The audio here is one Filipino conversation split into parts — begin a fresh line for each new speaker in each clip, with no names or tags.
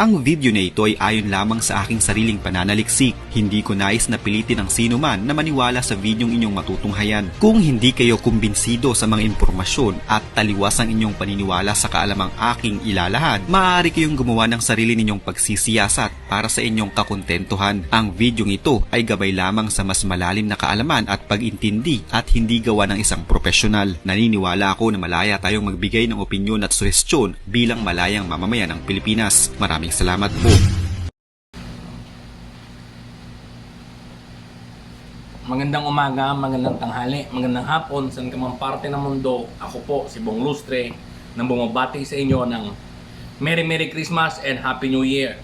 ang video na ito ay ayon lamang sa aking sariling pananaliksik. Hindi ko nais na pilitin ang sino man na maniwala sa videong inyong matutunghayan. Kung hindi kayo kumbinsido sa mga impormasyon at taliwas ang inyong paniniwala sa kaalamang aking ilalahad, maaari kayong gumawa ng sarili ninyong pagsisiyasat para sa inyong kakontentuhan. Ang videong ito ay gabay lamang sa mas malalim na kaalaman at pag-intindi at hindi gawa ng isang profesional. Naniniwala ako na malaya tayong magbigay ng opinyon at suhestyon bilang malayang mamamayan ng Pilipinas. Maraming salamat po.
Magandang umaga, magandang tanghali, magandang hapon, saan ka parte ng mundo. Ako po, si Bong Lustre, nang bumabati sa inyo ng Merry Merry Christmas and Happy New Year.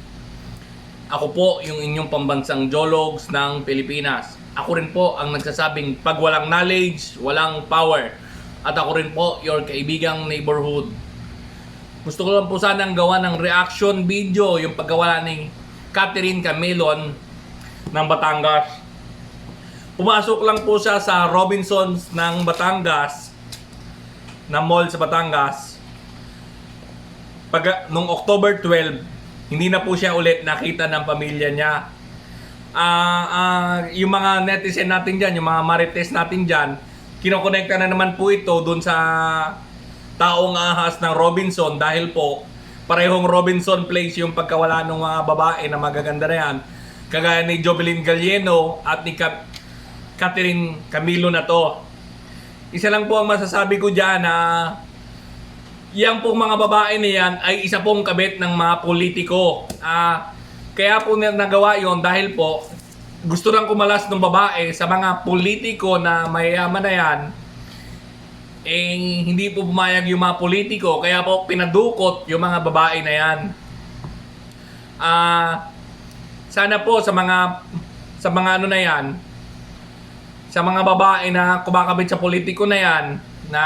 Ako po yung inyong pambansang Jologs ng Pilipinas. Ako rin po ang nagsasabing pag walang knowledge, walang power. At ako rin po, your kaibigang neighborhood. Gusto ko lang po sanang gawa ng reaction video yung paggawa ni Catherine Camelon ng Batangas. Pumasok lang po siya sa Robinsons ng Batangas na mall sa Batangas. Pag, nung October 12, hindi na po siya ulit nakita ng pamilya niya. Ah, ah, yung mga netizen natin dyan, yung mga marites natin dyan, kinokonekta na naman po ito dun sa taong ahas ng Robinson dahil po parehong Robinson Place yung pagkawala ng mga babae na magaganda na yan. Kagaya ni Jovelyn Galieno at ni Kat- Catherine Camilo na to. Isa lang po ang masasabi ko dyan na yan pong mga babae na yan ay isa pong kabit ng mga politiko. Ah, kaya po na nagawa yon dahil po gusto lang kumalas ng babae sa mga politiko na mayayaman na yan eh hindi po pumayag yung mga politiko kaya po pinadukot yung mga babae na yan. Ah sana po sa mga sa mga ano na yan sa mga babae na kumakabit sa politiko na yan na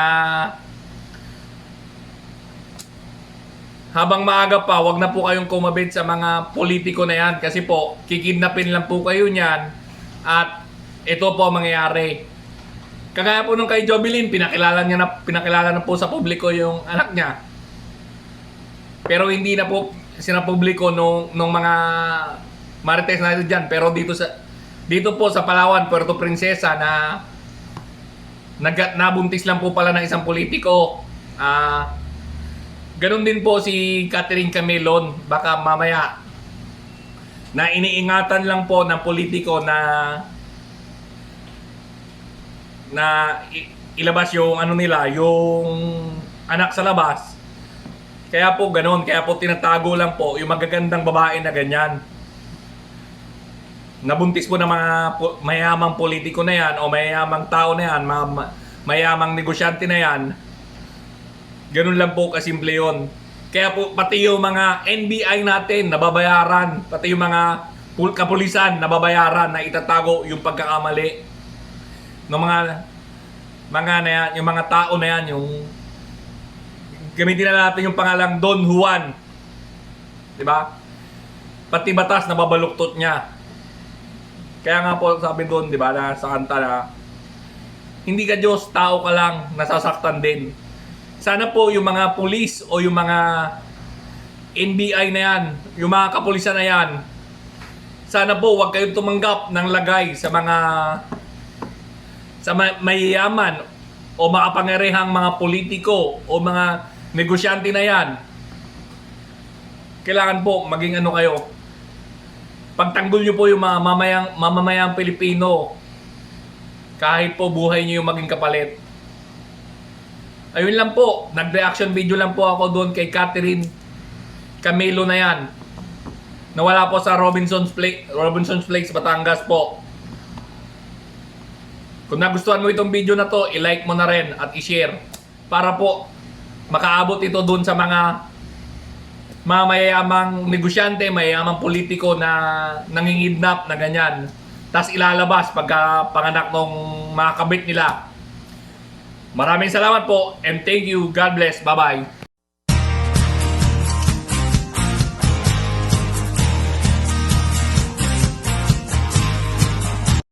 habang maaga pa, wag na po kayong kumabit sa mga politiko na yan kasi po, kikidnapin lang po kayo niyan at ito po ang mangyayari. Kagaya po nung kay Jobilin, pinakilala niya na pinakilala na po sa publiko yung anak niya. Pero hindi na po sinapubliko nung nung mga marites natin diyan, pero dito sa dito po sa Palawan, Puerto Princesa na nag nabuntis lang po pala ng isang politiko. Ah, ganun din po si Catherine Camelon, baka mamaya na iniingatan lang po ng politiko na na ilabas yung ano nila, yung anak sa labas. Kaya po ganun, kaya po tinatago lang po yung magagandang babae na ganyan. Nabuntis po ng mga po, mayamang politiko na yan o mayamang tao na yan, mga ma- mayamang negosyante na yan. Ganun lang po kasimple yun. Kaya po pati yung mga NBI natin nababayaran, pati yung mga pul- kapulisan nababayaran na itatago yung pagkakamali ng mga mga na yan, yung mga tao na yan, yung gamitin na natin yung pangalang Don Juan. 'Di ba? Pati batas na babaluktot niya. Kaya nga po sabi doon, 'di ba, na sa kanta na hindi ka Diyos, tao ka lang, nasasaktan din. Sana po yung mga pulis o yung mga NBI na yan, yung mga kapulisan na yan, sana po wag kayong tumanggap ng lagay sa mga sa ma- mayayaman o makapangyarihang mga politiko o mga negosyante na yan. Kailangan po maging ano kayo. Pagtanggol nyo po yung mga mamayang, mamamayang Pilipino kahit po buhay nyo yung maging kapalit. Ayun lang po, nag-reaction video lang po ako doon kay Catherine Camilo na yan. Nawala po sa Robinson's Place, Robinson's Place, Batangas po. Kung nagustuhan mo itong video na to, i-like mo na rin at i-share para po makaabot ito dun sa mga mga mayayamang negosyante, mayayamang politiko na nangingidnap na ganyan. Tapos ilalabas pagka panganak ng mga kabit nila. Maraming salamat po and thank you. God bless. Bye-bye.